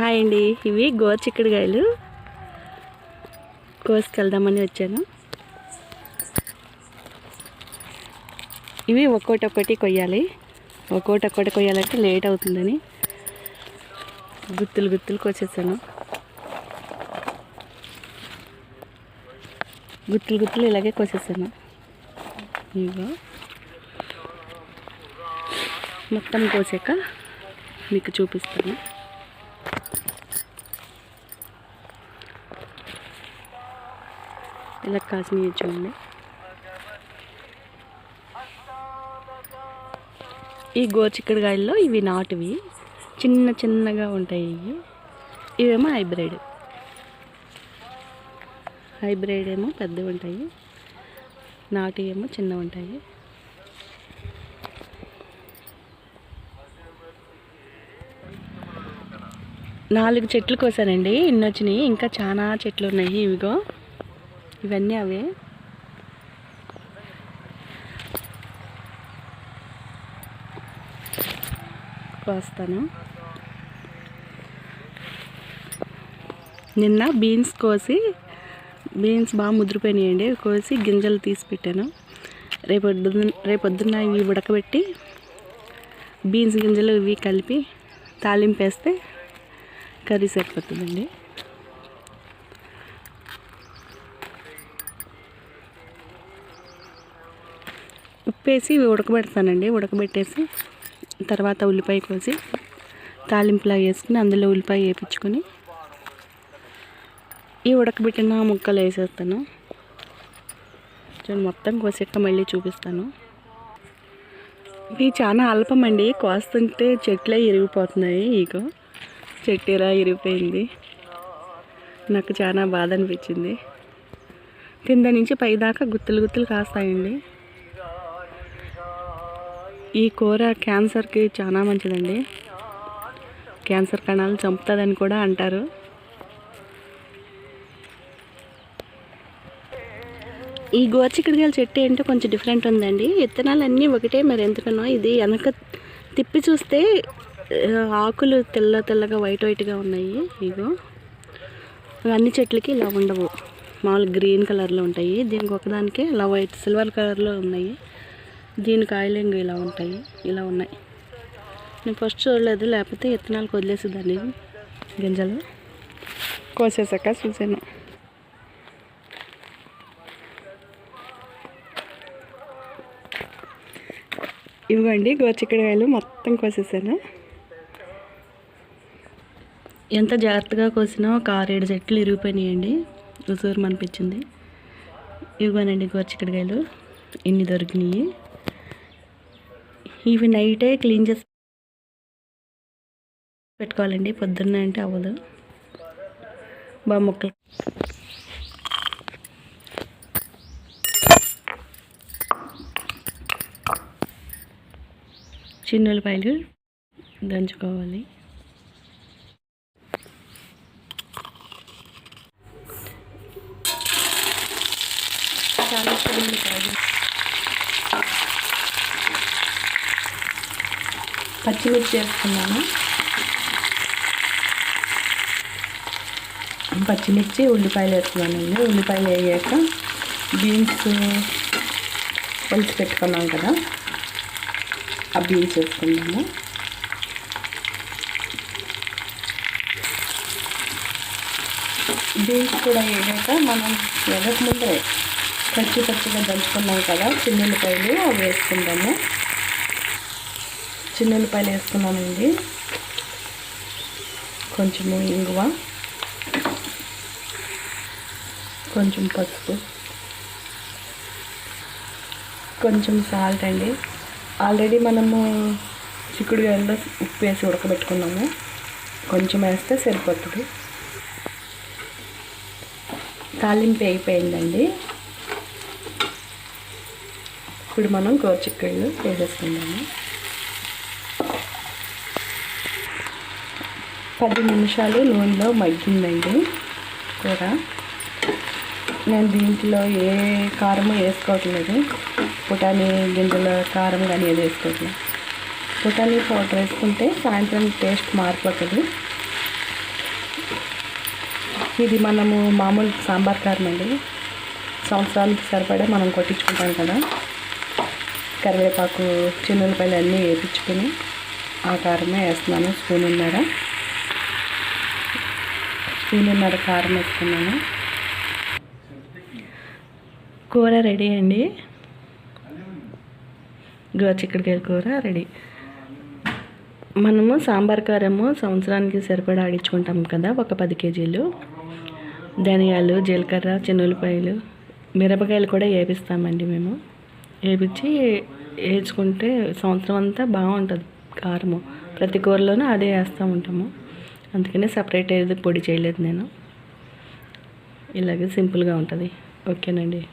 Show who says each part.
Speaker 1: Hi అండి. ఇవి గోరుచిక్కుడుకాయలు కోసుకెళ్దామని వచ్చాను. ఇవి ఒక్కోటి ఒక్కటి కొయ్యాలి. ఒక్కోటి ఒక్కటి కొయ్యాలంటే లేట్ అవుతుందని గుత్తులు గుత్తులు కోసేసాను. గుత్తులు గుత్తులు ఇలాగే కోసేసాను. ఇగో మొత్తం కోసాక మీకు చూపిస్తాను. ఇలా కాసినవి చూడండి ఈ గోచిక్కడికాయల్లో ఇవి నాటువి చిన్న చిన్నగా ఉంటాయి ఇవి ఇవేమో హైబ్రిడ్ హైబ్రిడ్ ఏమో పెద్దవి ఉంటాయి నాటు ఏమో చిన్న ఉంటాయి నాలుగు చెట్లు కోసానండి ఇన్ని వచ్చినాయి ఇంకా చాలా చెట్లు ఉన్నాయి ఇవిగో ఇవన్నీ అవే. కోస్తాను. నిన్న బీన్స్ కోసి బీన్స్ బాగా ముద్రిపోయినాయండి. కోసి గింజలు తీసి పెట్టాను. రేపొద్దు రేపొద్దున్న ఇవి ఉడకబెట్టి బీన్స్ గింజలు ఇవి కలిపి తాలింపు వేస్తే కర్రీ సరిపోతుందండి. ఉప్పేసి ఉడకబెడతానండి. ఉడకబెట్టేసి తర్వాత ఉల్లిపాయ కోసి తాలింపులా వేసుకుని అందులో ఉల్లిపాయ వేపించుకొని ఈ ఉడకబెట్టిన ముక్కలు వేసేస్తాను. చూడండి మొత్తం కోసాక మళ్ళీ చూపిస్తాను. ఇవి చాలా అల్పం అండి కోస్తుంటే చెట్లే ఇరిగిపోతున్నాయి ఇగో చెట్టు ఇలా ఇరిగిపోయింది. నాకు చాలా బాధ అనిపించింది. కింద నుంచి పైదాకా గుత్తులు గుత్తులు కాస్తాయండి. ఈ కూర క్యాన్సర్కి చాలా మంచిదండి. క్యాన్సర్ కణాలు చంపుతుందని కూడా అంటారు. ఈ గోర్చికడిగాయల చెట్టు ఏంటో కొంచెం డిఫరెంట్ ఉందండి. విత్తనాలన్నీ ఒకటే మరి ఎందుకనో ఇది వెనక తిప్పి చూస్తే ఆకులు తెల్ల తెల్లగా వైట్ వైట్గా ఉన్నాయి. ఇగో అన్ని చెట్లకి ఇలా ఉండవు. మామూలు గ్రీన్ కలర్లో ఉంటాయి. దీనికి ఒకదానికే ఇలా వైట్ సిల్వర్ కలర్లో ఉన్నాయి. దీని కాయలు ఇంక ఇలా ఉంటాయి. ఇలా ఉన్నాయి. నేను ఫస్ట్ చూడలేదు లేకపోతే విత్తనాలకు వదిలేసేదాన్ని గింజలు కోసేసాక చూసాను. ఇవ్వండి గోచిక్కడికాయలు మొత్తం కోసేసాను. ఎంత జాగ్రత్తగా కోసినా ఒక ఆరేడు చెట్లు ఇరిగిపోయినాయండి. ఉసూరు అనిపించింది ఇవ్వనండి గోచిక్కడికాయలు. ఇన్ని దొరికినాయి. ఇవి నైటే క్లీన్ చేసి పెట్టుకోవాలండి. పొద్దున్న అంటే అవ్వదు. బాగా ముక్కలు. చిన్న ఉల్లిపాయలు దంచుకోవాలి. చాలా చిన్న పచ్చిమిర్చి వేసుకున్నాను. పచ్చిమిర్చి ఉల్లిపాయలు వేసుకున్నానండి. ఉల్లిపాయలు వేయాక బీన్స్ ఒలిచి పెట్టుకున్నాం కదా. ఆ బీన్స్ వేసుకున్నాము. బీన్స్ కూడా వేయక మనం ఎగక ముందే పచ్చి పచ్చిగా దంచుకున్నాం కదా చిన్నపాయలు అవి వేసుకుందాము చిన్నుల్లిపాయలు వేసుకున్నానండి కొంచెము ఇంగువ. కొంచెం పసుపు. కొంచెం సాల్ట్ అండి. ఆల్రెడీ మనము చిక్కుడుకాయల్లో ఉప్పు వేసి ఉడకబెట్టుకున్నాము. కొంచెం వేస్తే సరిపోతుంది. తాలింపు అయిపోయిందండి ఇప్పుడు మనం గోరుచిక్కుళ్ళు వేసేసుకుందాము. పది నిమిషాలు నూనెలో మగ్గిందండి కూర. నేను దీంట్లో ఏ కారము వేసుకోవట్లేదు. పుటాని గింజల కారం కానీ ఏది వేసుకోవట్లేదు. పుటాని పౌడర్ వేసుకుంటే సాయంత్రం టేస్ట్ మారిపోతుంది. ఇది మనము మామూలు సాంబార్ కారం అండి. సంవత్సరానికి సరిపడే మనం కొట్టించుకుంటాం కదా. కరివేపాకు చిన్నులపల్లి అన్నీ వేపించుకుని ఆ కారమే వేస్తున్నాను. స్పూన్ ఉన్నర స్పూన్ కారం వేసుకున్నాను. కూర రెడీ అండి. గోచిక్కడికాయ కూర రెడీ. మనము సాంబార్ కారము సంవత్సరానికి సరిపడా ఆడించుకుంటాం కదా ఒక పది కేజీలు. ధనియాలు జీలకర్ర చిన్నులపాయలు మిరపకాయలు కూడా వేపిస్తామండి మేము. వేపించి వేయించుకుంటే సంవత్సరం అంతా బాగుంటుంది కారము. ప్రతి కూరలోనూ అదే వేస్తూ ఉంటాము. అందుకనే సపరేట్ ఏది పొడి చేయలేదు నేను. ఇలాగే సింపుల్గా ఉంటుంది. ఓకేనండి.